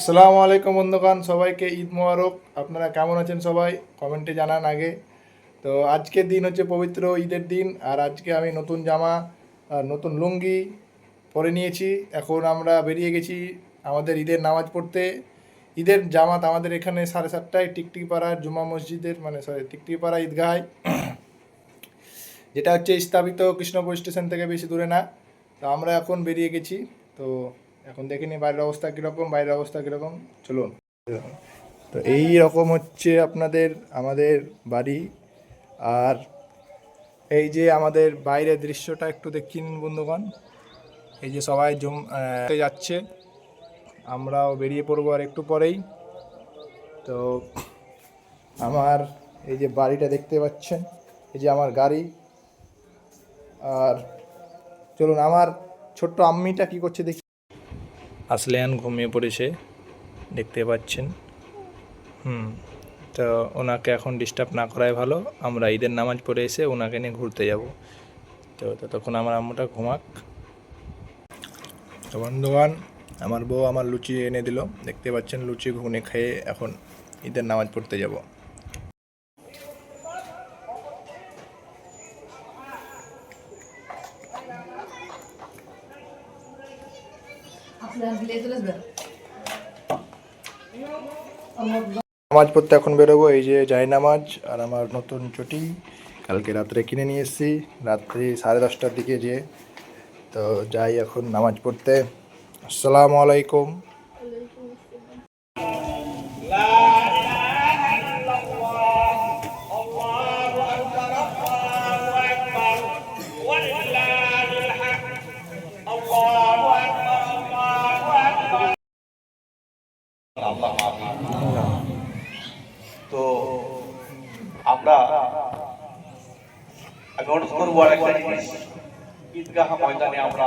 আসসালামু আলাইকুম বন্ধুগণ, সবাইকে ঈদ মোবারক। আপনারা কেমন আছেন সবাই? কমেন্টে জানান আগে। তো আজকের দিন হচ্ছে পবিত্র ঈদের দিন, আর আজকে আমি নতুন জামা নতুন লুঙ্গি পরে নিয়েছি। এখন আমরা বেরিয়ে গেছি আমাদের ঈদের নামাজ পড়তে। ঈদের জামাত আমাদের এখানে সাড়ে সাতটায় টিকটিপাড়ার জুমা মসজিদের মানে সরি টিকটিপাড়া ঈদগাহায় যেটা হচ্ছে স্থাপিত কৃষ্ণপুর স্টেশন থেকে বেশি দূরে না। তো আমরা এখন বেরিয়ে গেছি। তো এখন দেখে নিই বাইরের অবস্থা কীরকম, বাইরের অবস্থা কীরকম, চলুন। তো এই রকম হচ্ছে আপনাদের, আমাদের বাড়ি। আর এই যে আমাদের বাইরের দৃশ্যটা একটু দেখি নিন বন্ধুগণ। এই যে সবাই জম যাচ্ছে। আমরাও বেরিয়ে পড়ব আর একটু পরেই। তো আমার এই যে বাড়িটা দেখতে পাচ্ছেন, এই যে আমার গাড়ি। আর চলুন, আমার ছোট্ট আম্মিটা কি করছে দেখি। আসলেয়ান ঘুমিয়ে পড়েছে, দেখতে পাচ্ছেন। হুম, তো ওনাকে এখন ডিস্টার্ব না করাই ভালো। আমরা ঈদের নামাজ পড়ে এসে ওনাকে নিয়ে ঘুরতে যাব। তো ততক্ষণ আমার আম্মুটা ঘুমাক। তো বন্ধুগণ, আমার বউ আমার লুচি এনে দিল। দেখতে পাচ্ছেন, লুচি ঘুগনি খেয়ে এখন ঈদের নামাজ পড়তে যাব। নামাজ পড়তে এখন বেরোবো, এই যে যাই নামাজ আর আমার নতুন চটি। কালকে রাত্রে কিনে নিয়ে এসেছি। রাত্রি সাড়ে দশটার দিকে যেয়ে তো যাই এখন নামাজ পড়তে। আসসালামু আলাইকুম। তো আমরা আমি অনুরোধ করব আর জিনিস ঈদগাহ ময়দানে আমরা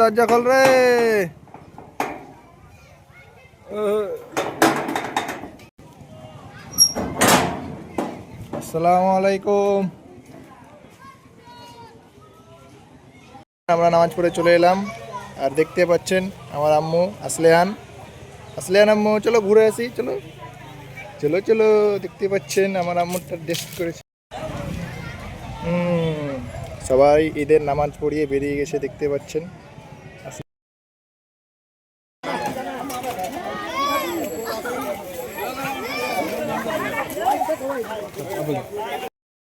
দরজা খোল রে। আসসালামু আলাইকুম। আমরা নামাজ পড়ে চলে এলাম, আর দেখতে পাচ্ছেন আমার আম্মু আসলেহান। আসলেহান আম্মু, চলো ঘুরে আসি, চলো। চলো চলো, দেখতে পাচ্ছেন আমার আম্মুটা ড্রেস করেছে। সবাই ঈদের নামাজ পড়িয়ে বেরিয়ে গেছে, দেখতে পাচ্ছেন।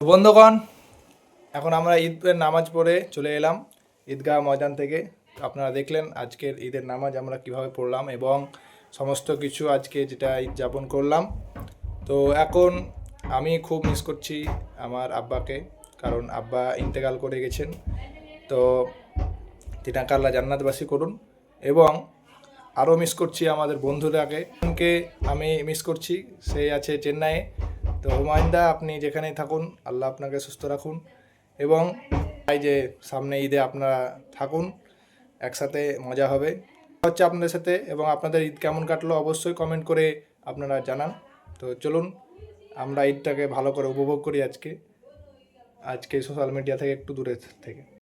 বন্ধুগণ, এখন আমরা ঈদের নামাজ পড়ে চলে এলাম। ঈদগাহ ময়দান থেকে। আপনারা দেখলেন আজকের ঈদের নামাজ আমরা কীভাবে পড়লাম এবং সমস্ত কিছু আজকে যেটা ঈদ যাপন করলাম। তো এখন আমি খুব মিস করছি আমার আব্বাকে, কারণ আব্বা ইন্তেকাল করে গেছেন। তো তিনাকে আল্লাহ জান্নাতবাসী করুন এবং আরও মিস করছি আমাদের বন্ধুরাকে আমি মিস করছি সেই আছে চেন্নাইয়ে। তো হুমায়ুনদা, আপনি যেখানেই থাকুন, আল্লাহ আপনাকে সুস্থ রাখুন। এবং তাই যে সামনে ঈদে আপনারা থাকুন, একসাথে মজা হবে। হচ্ছে আপনাদের সাথে এবং আপনাদের ঈদ কেমন কাটলো, অবশ্যই কমেন্ট করে আপনারা জানান। তো চলুন, আমরা ঈদটাকে ভালো করে উপভোগ করি আজকে। আজকে সোশ্যাল মিডিয়া থেকে একটু দূরে থেকে।